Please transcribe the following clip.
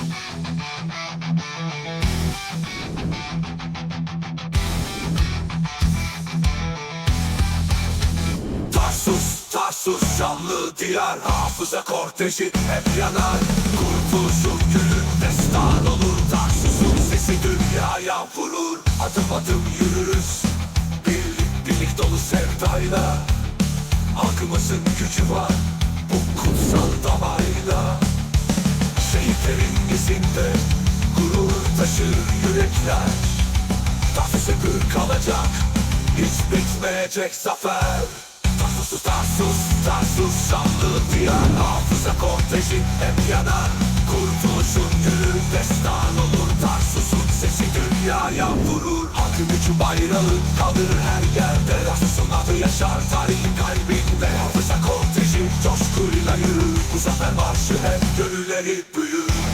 Tarsus, Tarsus şanlı diyar Hafıza korteji hep yanar. Kurtuluşun günü destan olur Tarsus'un sesi dünyaya vurur. Adım adım yürürüz Birlik birlik dolu sevdayla. Halkımızın gücü var Bu kutsal Şehitlerin izinde Gurur taşır yürekler? Tarsus'a gür kalacak Hiç bitmeyecek zafer. Tarsus, Tarsus, Tarsus Şanlı diyar Hafıza korteji hep yanar Kurtuluşun günü destan olur Tarsus'un sesi dünyaya vurur. Halkın gücü bayrağı kalır her yerde. Tarsus'un adı yaşar tarihin kalbinde Hafıza korteji. Coşkuyla yürür Bu zafer marşı hep gönülleri büyür